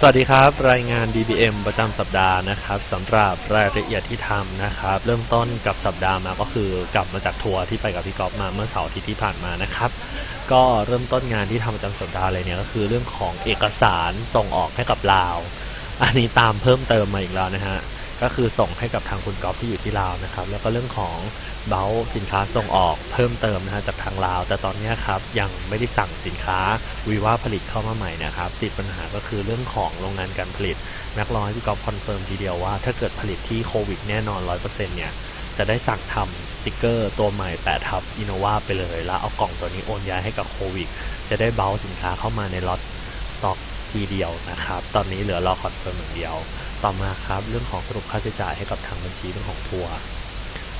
สวัสดีครับ รายงาน DBM ประจำสัปดาห์นะครับสำหรับรายละเอียดที่ทำนะครับ เริ่มต้นกับสัปดาห์มาก็คือกลับมาจากทัวร์ที่ไปกับพี่ก๊อฟมาเมื่อเสาร์ที่ที่ผ่านมานะครับ ก็เริ่มต้นงานที่ทำประจำสัปดาห์เลยเนี่ยก็คือเรื่องของเอกสารส่งออกให้กับลาว อันนี้ตามเพิ่มเติมมาอีกแล้วนะฮะ ก็คือส่งให้กับทางคุณก๊อฟที่อยู่ที่ลาวนะครับ แล้วก็เรื่องของเบลสินค้าส่งออกเพิ่มเติมนะฮะจากทางลาว แต่ตอนนี้ครับยังไม่ได้สั่งสินค้าวีว่าผลิตเข้ามาใหม่นะครับติดปัญหาก็คือเรื่องของโรงงานการผลิตแม็กรอให้พี่ก๊อฟคอนเฟิร์มทีเดียวว่าถ้าเกิดผลิตที่โควิดแน่นอน100%เนี่ยจะได้สั่งทำสติกเกอร์ตัวใหม่แปะทับอินโนวาไปเลย แล้วเอากล่องตัวนี้โอนย้ายให้กับโควิด จะได้เบลสินค้าเข้ามาในล็อตสต็อกทีเดียวนะครับ ตอนนี้เหลือรอคอนเฟิร์มอย่างเดียว ต่อมาครับเรื่องของสรุปค่าใช้จ่ายให้กับทางบัญชีเรื่องของทัวร์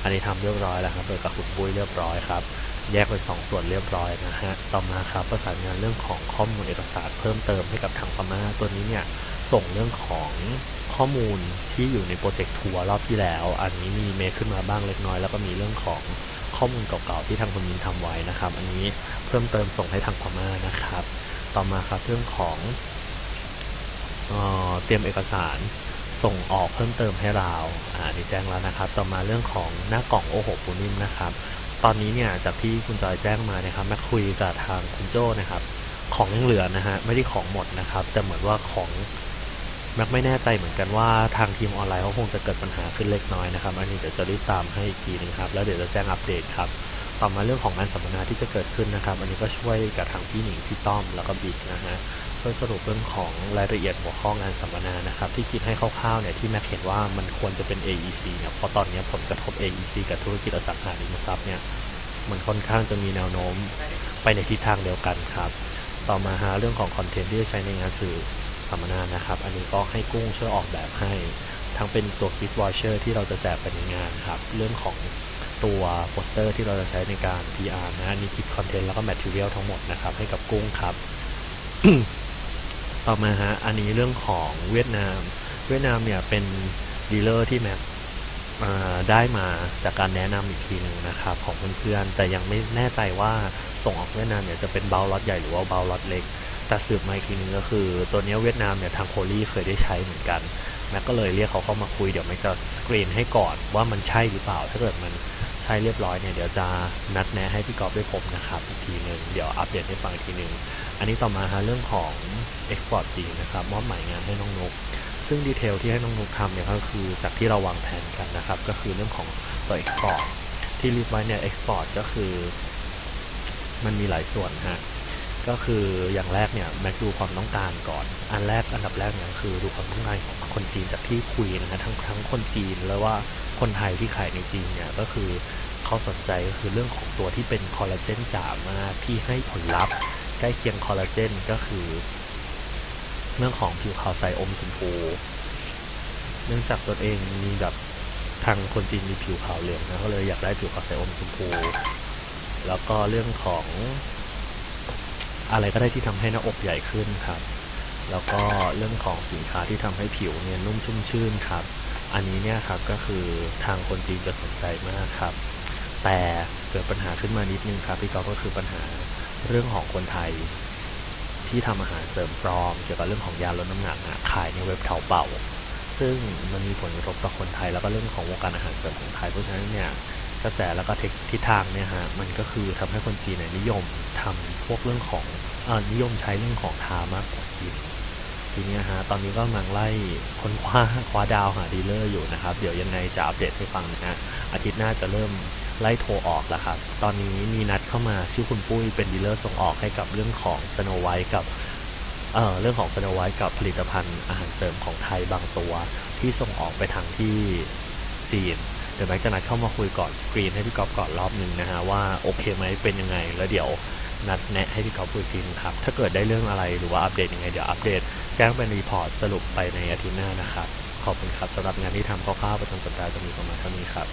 อันนี้ทำเรียบร้อยแล้วครับโดยกับคุณปุ้ยเรียบร้อยครับ แยกเป็นสองส่วนเรียบร้อยนะฮะต่อมาครับประสานงานเรื่องของข้อมูลเอกสารเพิ่มเติมให้กับทางพม่าตัวนี้เนี่ยส่งเรื่องของข้อมูลที่อยู่ในโปรเจกต์ทัวร์รอบที่แล้ว อันนี้มีเมคขึ้นมาบ้างเล็กน้อย แล้วก็มีเรื่องของข้อมูลเก่าๆที่ทางคุณมินทำไว้นะครับ อันนี้เพิ่มเติมส่งให้ทางพม่านะครับ ต่อมาครับเรื่องของเออเตรียมเอกสาร ส่งออกเพิ่มเติมให้เราอ่านี่แจ้งแล้วนะครับ ต่อมาเรื่องของหน้ากล่องโอโหปูนิ่มนะครับ ตอนนี้เนี่ยจากที่คุณจอยแจ้งมานะครับแม็กคุยกับทางคุณโจ้นะครับ ของยังเหลือนะฮะไม่ได้ของหมดนะครับ แต่เหมือนว่าของแม็กไม่แน่ใจเหมือนกันว่าทางทีมออนไลน์เขาคงจะเกิดปัญหาขึ้นเล็กน้อยนะครับ อันนี้เดี๋ยวจะรีบตามให้อีกทีหนึงครับ แล้วเดี๋ยวจะแจ้งอัปเดตครับ ต่อมาเรื่องของงานสัมมนาที่จะเกิดขึ้นนะครับ อันนี้ก็ช่วยกับทางพี่หนิงพี่ต้อมแล้วก็บิ๊กนะฮะ ช่วยสรุปเรื่องของรายละเอียดหัวข้องานสัมมนานะครับ ที่คิดให้คร่าวๆเนี่ยที่แม็กเห็นว่ามันควรจะเป็น AEC เนี่ยเพราะตอนนี้ผลกระทบ AEC กับธุรกิจอสังหาริมทรัพย์เนี่ยมันค่อนข้างจะมีแนวโน้มไปในทิศทางเดียวกันครับ ต่อมาหาเรื่องของคอนเทนต์ที่จะใช้ในงานสื่อสัมมนานะครับ อันนี้ก็ให้กุ้งช่วยออกแบบให้ ทั้งเป็นตัวกิตวอเชอร์ที่เราจะแจกไปในงานครับ เรื่องของตัวโปสเตอร์ที่เราจะใช้ในการ PR นะนนี้คิดคอนเทนต์แล้วก็แมทเทียลทั้งหมดนะครับ ให้กับกุ้งครับ ต่อมาฮะ อันนี้เรื่องของเวียดนาม เวียดนามเนี่ยเป็นดีลเลอร์ที่แม็กได้มาจากการแนะนำอีกทีหนึ่งนะครับของเพื่อนๆ แต่ยังไม่แน่ใจว่าส่งออกเวียดนามเนี่ยจะเป็นเบลล็อตใหญ่หรือว่าเบลล็อตเล็ก แต่สืบมาอีกทีหนึงก็คือ ตัวนี้เวียดนามเนี่ยทางโคลี่เคยได้ใช้เหมือนกันแม็กก็เลยเรียกเขาเข้ามาคุยเดี๋ยวแม็กจะสกรีนให้ก่อนว่ามันใช่หรือเปล่าถ้าเกิดมัน ช่เรียบร้อยเนี่ยเดี๋ยวจะนัดแนะให้พี่กอฟได้พบนะครับอีกทีหนึ่งเดี๋ยวอัปเดตให้ฟังอีกทีหนึ่งอันนี้ต่อมาฮะเรื่องของเอ็กซ์พอร์ตจีนะครับมอบหมายงานให้น้องนกซึ่งดีเทลที่ให้น้องนุกทำเนี่ยก็คือจากที่เราวางแผนกันนะครับ ก็คือเรื่องของตัว export ที่รีบไว้เนี่ย export ก็คือ มันมีหลายส่วนฮะ ก็คืออย่างแรกเนี่ยแม็กดูความต้องการก่อน อันแรกอันดับแรกเนี่ยคือดูความต้องการของคนจีนจากที่คุยนะฮะทั้งทั้งคนจีนแล้วว่าคนไทยที่ขายในจีนเนี่ยก็คือเขาสนใจก็คือเรื่องของตัวที่เป็นคอลลาเจนจ๋ามากที่ให้ผลลัพธ์ใกล้เคียงคอลลาเจนก็คือ เรื่องของผิวขาวใสอมชมพูเนื่องจากตนเองมีแบบทางคนจีนมีผิวขาวเหลืองนะก็เลยอยากได้ผิวขาวใสอมชมพู แล้วก็เรื่องของ อะไรก็ได้ที่ทำให้หน้าอกใหญ่ขึ้นครับ แล้วก็เรื่องของสินค้าที่ทำให้ผิวเนี่ยนุ่มชุ่มชื่นครับ อันนี้เนี่ยครับก็คือทางคนจีนจะสนใจมากครับ แต่เกิดปัญหาขึ้นมานิดนึงครับพี่กอฟก็คือปัญหาเรื่องของคนไทย ที่ทำอาหารเสริมปลอม เกี่ยวกับเรื่องของยาลดน้ำหนักอะขายในเว็บเถาเป่าซึ่งมันมีผลกระทบต่อคนไทยแล้วก็เรื่องของวงการอาหารเสริมของไทยเพราะฉะนั้นเนี่ย กระแสแล้วก็ทิศทางเนี่ยฮะมันก็คือทำให้คนจีนเนี่ยนิยมทำพวกเรื่องของเอนิยมใช้เรื่องของทามากกว่ากินทีนี้ฮะตอนนี้ก็กำลังไล่ค้นคว้าคว้าดาวหาดีลเลอร์อยู่นะครับ เดี๋ยวยังไงจะอัปเดตให้ฟังนะฮะอาทิตย์หน้าจะเริ่มไล่โทรออกแล้วครับ ตอนนี้มีนัดเข้ามาชื่อคุณปุ้ยเป็นดีลเลอร์ส่งออกให้กับเรื่องของสโนไวท์กับเอ่อเรื่องของสโนไวท์กับผลิตภัณฑ์อาหารเสริมของไทยบางตัว ที่ส่งออกไปทางที่จีน เดี๋ยวแม็กจะนัดเข้ามาคุยก่อนสกรีนให้พี่กอฟก่อนรอบหนึ่งนะฮะว่าโอเคไหมเป็นยังไง แล้วเดี๋ยวนัดแนะให้พี่กอฟคุยทีนครับ ถ้าเกิดได้เรื่องอะไรหรือว่าอัปเดตยังไงเดี๋ยวอัปเดตแจ้งเป็นรีพอร์ตสรุปไปในอาทิตย์หน้านะครับ ขอบคุณครับสำหรับงานที่ทำคร่าวๆประจำสัปดาห์จะมีประมาณเท่านี้ครับ